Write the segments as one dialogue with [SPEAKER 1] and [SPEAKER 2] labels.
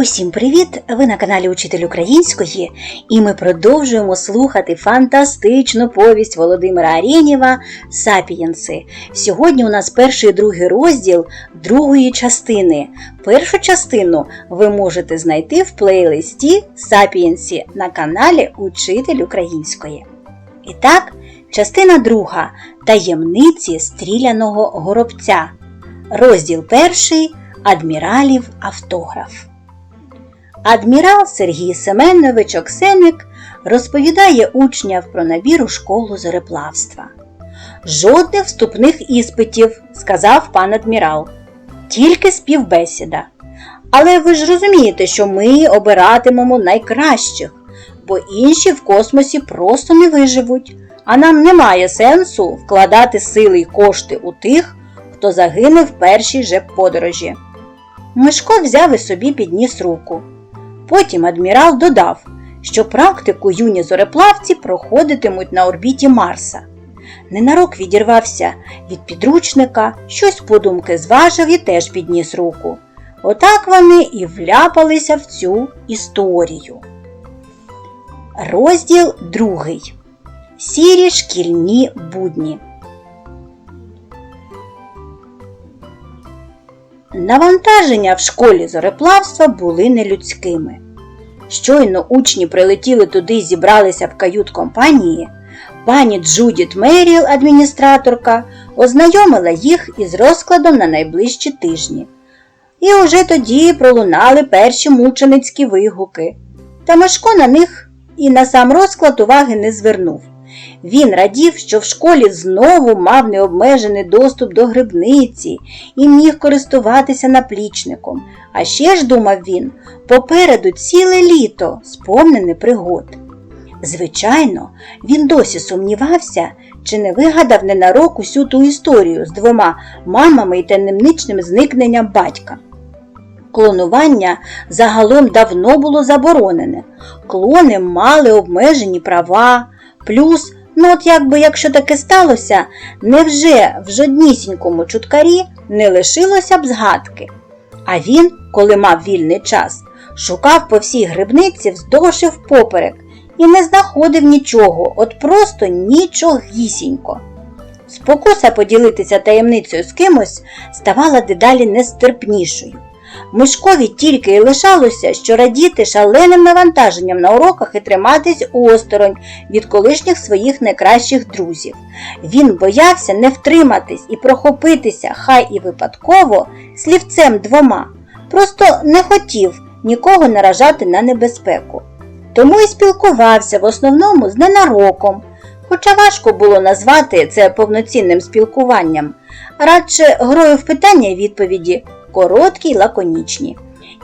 [SPEAKER 1] Усім привіт! Ви на каналі Учитель Української, і ми продовжуємо слухати фантастичну повість Володимира Арєнєва Сапієнси. Сьогодні у нас перший і другий розділ другої частини. Першу частину ви можете знайти в плейлисті Сапієнсі на каналі Учитель Української. І так, частина друга Таємниці стріляного горобця. Розділ перший Адміралів автограф. Адмірал Сергій Семенович Оксеник розповідає учням про набір у школу зореплавства. Жодних вступних іспитів, сказав пан адмірал, тільки співбесіда. Але ви ж розумієте, що ми обиратимемо найкращих, бо інші в космосі просто не виживуть, а нам немає сенсу вкладати сили й кошти у тих, хто загине в першій же подорожі. Мишко взяв і собі підніс руку. Потім адмірал додав, що практику юні зореплавці проходитимуть на орбіті Марса. Ненарок відірвався від підручника, щось подумки зважив і теж підніс руку. Отак вони і вляпалися в цю історію. Розділ другий. Сірі шкільні будні. Навантаження в школі зореплавства були нелюдськими. Щойно учні прилетіли туди і зібралися в кают-компанії, пані Джудіт Меріл, адміністраторка, ознайомила їх із розкладом на найближчі тижні. І уже тоді пролунали перші мученицькі вигуки. Та Мишко на них і на сам розклад уваги не звернув. Він радів, що в школі знову мав необмежений доступ до грибниці і міг користуватися наплічником. А ще ж, думав він, попереду ціле літо, сповнене пригод. Звичайно, він досі сумнівався, чи не вигадав ненарок усю ту історію з двома мамами і таємничним зникненням батька. Клонування загалом давно було заборонене. Клони мали обмежені права, плюс, ну от якби якщо таке сталося, невже в жоднісінькому чуткарі не лишилося б згадки? А він, коли мав вільний час, шукав по всій грибниці вздовж і впоперек і не знаходив нічого, от просто нічогісінько. Спокуса поділитися таємницею з кимось ставала дедалі нестерпнішою. Мишкові тільки й лишалося, що радіти шаленим навантаженням на уроках і триматись осторонь від колишніх своїх найкращих друзів. Він боявся не втриматись і прохопитися, хай і випадково, слівцем двома, просто не хотів нікого наражати на небезпеку. Тому і спілкувався в основному з ненароком, хоча важко було назвати це повноцінним спілкуванням, радше грою в питання і відповіді короткі й лаконічні.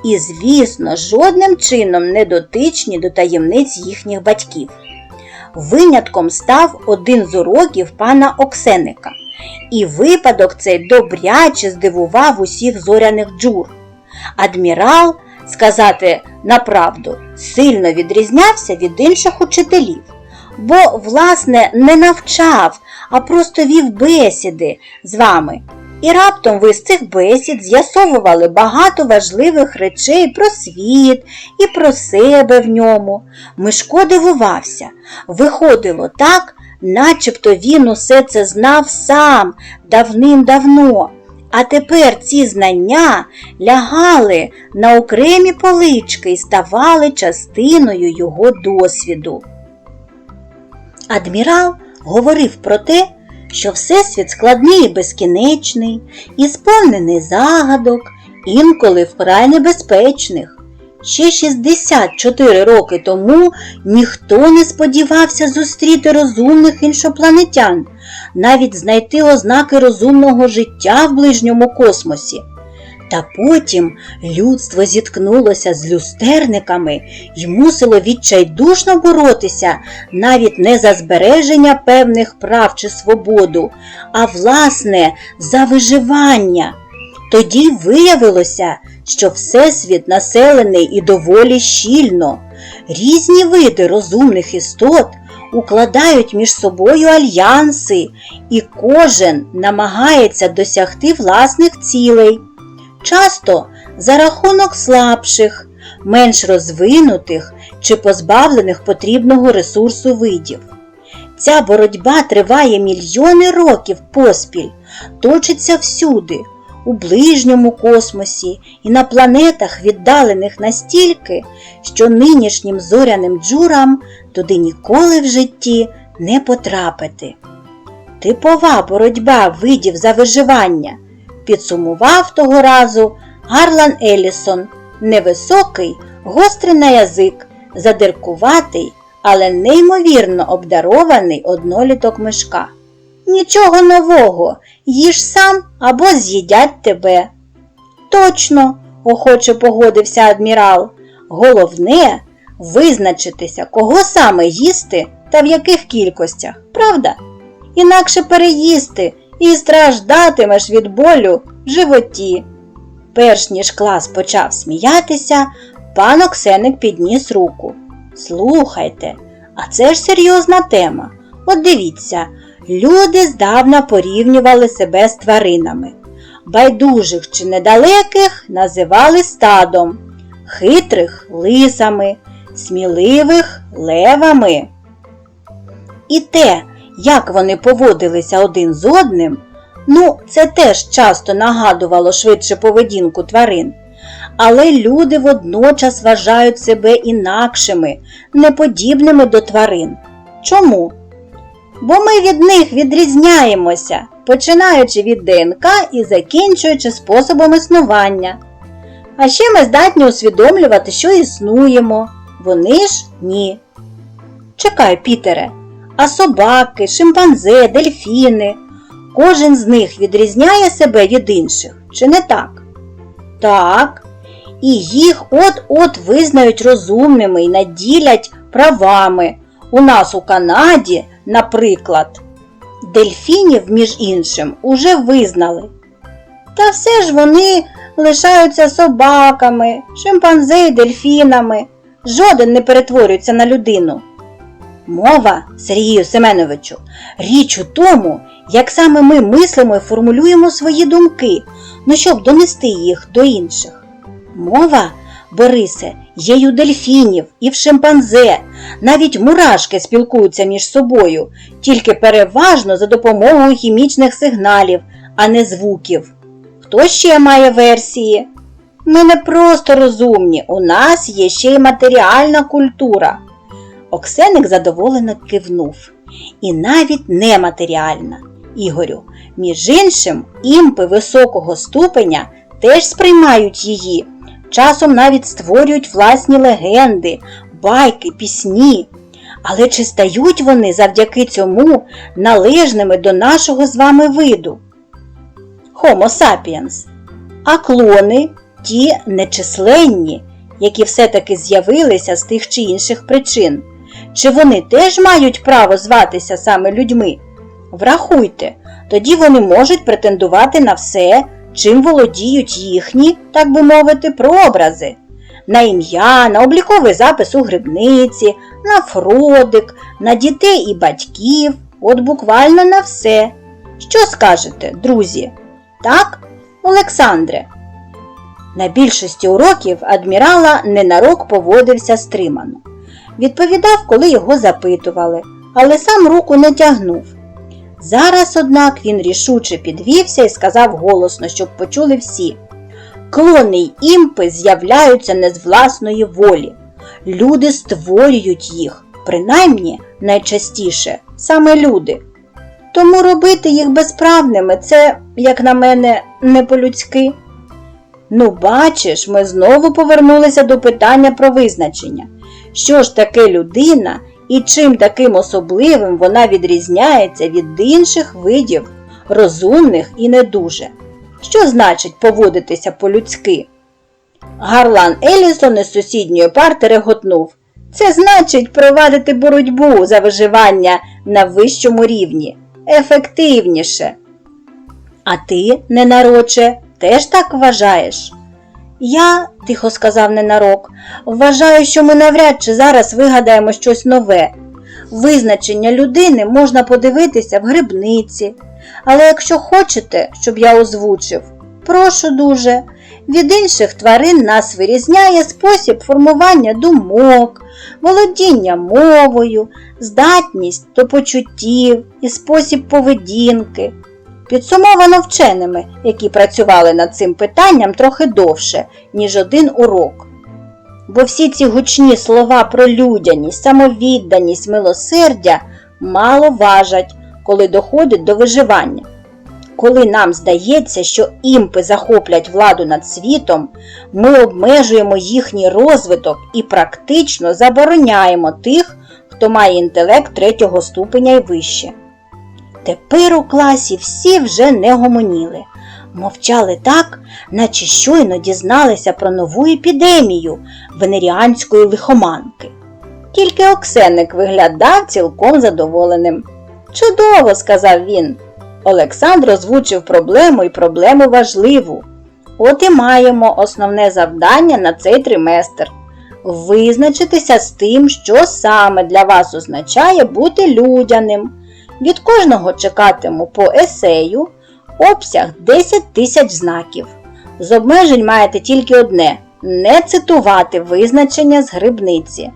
[SPEAKER 1] І, звісно, жодним чином не дотичні до таємниць їхніх батьків. Винятком став один з уроків пана Оксеника, і випадок цей добряче здивував усіх зоряних джур. Адмірал, сказати направду, сильно відрізнявся від інших учителів, бо, власне, не навчав, а просто вів бесіди з вами. І раптом ви з цих бесід з'ясовували багато важливих речей про світ і про себе в ньому. Мишко дивувався. Виходило так, начебто він усе це знав сам давним-давно. А тепер ці знання лягали на окремі полички і ставали частиною його досвіду. Адмірал говорив про те, що Всесвіт складний і безкінечний, і сповнений загадок, інколи вкрай небезпечних. Ще 64 роки тому ніхто не сподівався зустріти розумних іншопланетян, навіть знайти ознаки розумного життя в ближньому космосі. Та потім людство зіткнулося з люстерниками і мусило відчайдушно боротися навіть не за збереження певних прав чи свободу, а власне за виживання. Тоді виявилося, що Всесвіт населений і доволі щільно. Різні види розумних істот укладають між собою альянси, і кожен намагається досягти власних цілей часто за рахунок слабших, менш розвинутих чи позбавлених потрібного ресурсу видів. Ця боротьба триває мільйони років поспіль, точиться всюди, у ближньому космосі і на планетах, віддалених настільки, що нинішнім зоряним джурам туди ніколи в житті не потрапити. Типова боротьба видів за виживання підсумував того разу Гарлан Елісон, невисокий, гострий на язик, задиркуватий, але неймовірно обдарований одноліток мишка. Нічого нового, їж сам або з'їдять тебе. Точно, охоче погодився адмірал. Головне визначитися, кого саме їсти та в яких кількостях, правда? Інакше переїсти і страждатимеш від болю в животі. Перш ніж клас почав сміятися, пан Оксеник підніс руку. Слухайте, а це ж серйозна тема. От дивіться, люди здавна порівнювали себе з тваринами. Байдужих чи недалеких називали стадом, хитрих лисами, сміливих левами. І те, як вони поводилися один з одним, ну, це теж часто нагадувало швидше поведінку тварин. Але люди водночас вважають себе інакшими, неподібними до тварин. Чому? Бо ми від них відрізняємося, починаючи від ДНК і закінчуючи способом існування. А ще ми здатні усвідомлювати, що існуємо, вони ж ні. Чекай, Пітере, а собаки, шимпанзе, дельфіни. Кожен з них відрізняє себе від інших, чи не так? Так. І їх от-от визнають розумними і наділять правами. У нас у Канаді, наприклад, дельфінів, між іншим, уже визнали. Та все ж вони лишаються собаками, шимпанзе і дельфінами. Жоден не перетворюється на людину. Мова, Сергію Семеновичу, річ у тому, як саме ми мислимо і формулюємо свої думки, ну щоб донести їх до інших. Мова, Борисе, є й у дельфінів, і в шимпанзе, навіть мурашки спілкуються між собою, тільки переважно за допомогою хімічних сигналів, а не звуків. Хто ще має версії? Ми не просто розумні, у нас є ще й матеріальна культура. Оксеник задоволено кивнув. І навіть нематеріальна. Ігорю, між іншим, імпи високого ступеня теж сприймають її, часом навіть створюють власні легенди, байки, пісні. Але чи стають вони завдяки цьому належними до нашого з вами виду? Homo sapiens. А клони ті нечисленні, які все-таки з'явилися з тих чи інших причин. Чи вони теж мають право зватися саме людьми? Врахуйте, тоді вони можуть претендувати на все, чим володіють їхні, так би мовити, прообрази. На ім'я, на обліковий запис у грибниці, на фродик, на дітей і батьків, от буквально на все. Що скажете, друзі? Так, Олександре? На більшості уроків адмірала ненарок поводився стримано. Відповідав, коли його запитували, але сам руку не тягнув. Зараз, однак, він рішуче підвівся і сказав голосно, щоб почули всі. Клони й імпи з'являються не з власної волі. Люди створюють їх, принаймні найчастіше саме люди. Тому робити їх безправними це, як на мене, не по-людськи. Ну, бачиш, ми знову повернулися до питання про визначення. Що ж таке людина і чим таким особливим вона відрізняється від інших видів, розумних і не дуже? Що значить поводитися по-людськи? Гарлан Елісон із сусідньої парти реготнув. Це значить провадити боротьбу за виживання на вищому рівні, ефективніше. А ти, ненароче, теж так вважаєш? Я, тихо сказав ненарок, вважаю, що ми навряд чи зараз вигадаємо щось нове. Визначення людини можна подивитися в грибниці. Але якщо хочете, щоб я озвучив, Прошу дуже. Від інших тварин нас вирізняє спосіб формування думок, володіння мовою, здатність до почуттів і спосіб поведінки. Підсумовано вченими, які працювали над цим питанням трохи довше, ніж один урок. Бо всі ці гучні слова про людяність, самовідданість, милосердя мало важать, коли доходить до виживання. Коли нам здається, що імпи захоплять владу над світом, ми обмежуємо їхній розвиток і практично забороняємо тих, хто має інтелект третього ступеня і вище. Тепер у класі всі вже не гомоніли, мовчали так, наче щойно дізналися про нову епідемію венеріанської лихоманки. Тільки Оксеник виглядав цілком задоволеним. Чудово, сказав він. Олександр озвучив проблему і проблему важливу. От і маємо основне завдання на цей триместр визначитися з тим, що саме для вас означає бути людяним. Від кожного чекатиму по есею обсяг 10 тисяч знаків. З обмежень маєте тільки одне не цитувати визначення з грибниці.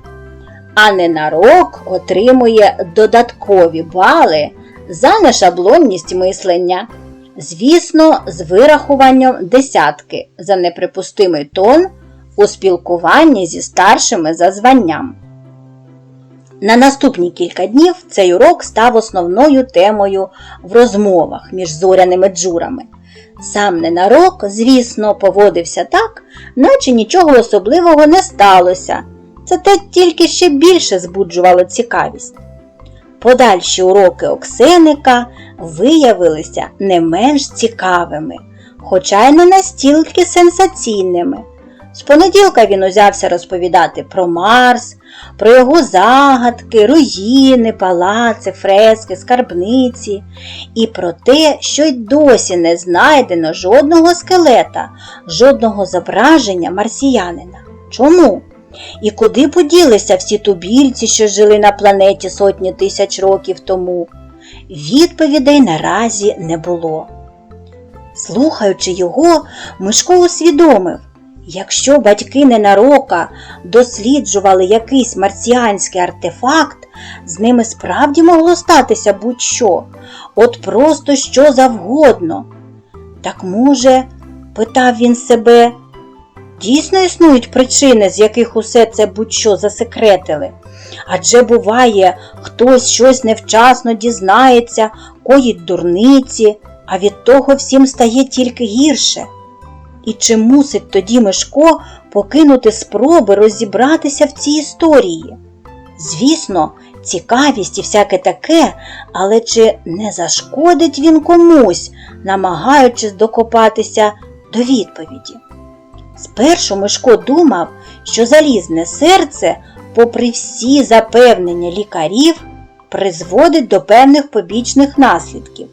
[SPEAKER 1] А ненарок отримує додаткові бали за нешаблонність мислення. Звісно, з вирахуванням десятки за неприпустимий тон у спілкуванні зі старшими за званням. На наступні кілька днів цей урок став основною темою в розмовах між зоряними джурами. Сам ненарок, звісно, поводився так, наче нічого особливого не сталося. Це те тільки ще більше збуджувало цікавість. Подальші уроки Оксеника виявилися не менш цікавими, хоча й не настільки сенсаційними. З понеділка він узявся розповідати про Марс, про його загадки, руїни, палаци, фрески, скарбниці і про те, що й досі не знайдено жодного скелета, жодного зображення марсіянина. Чому? І куди поділися всі тубільці, що жили на планеті сотні тисяч років тому? Відповідей наразі не було. Слухаючи його, Мишко усвідомив, якщо батьки ненарока досліджували якийсь марсіанський артефакт, з ними справді могло статися будь-що, от просто що завгодно. Так може, питав він себе, Дійсно існують причини, з яких усе це будь-що засекретили. Адже буває, хтось щось невчасно дізнається, коїть дурниці, а від того всім стає тільки гірше. І чи мусить тоді Мишко покинути спроби розібратися в цій історії? Звісно, цікавість і всяке таке, але чи не зашкодить він комусь, намагаючись докопатися до відповіді? Спершу Мишко думав, що залізне серце, попри всі запевнення лікарів, призводить до певних побічних наслідків.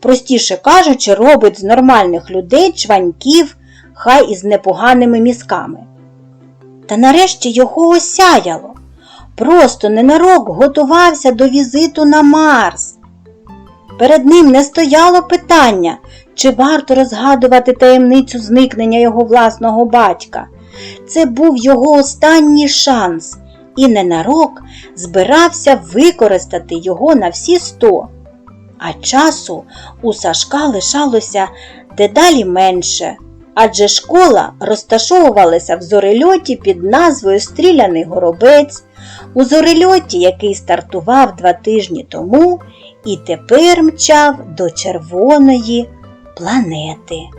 [SPEAKER 1] Простіше кажучи, робить з нормальних людей чваньків, хай із непоганими мізками. Та нарешті його осяяло. Просто ненарок готувався до візиту на Марс. Перед ним не стояло питання, чи варто розгадувати таємницю зникнення його власного батька. Це був його останній шанс, і ненарок збирався використати його на всі сто. А часу у Сашка лишалося дедалі менше, адже школа розташовувалася в зорельоті під назвою Стріляний горобець, у зорельоті, який стартував два тижні тому і тепер мчав до червоної планети.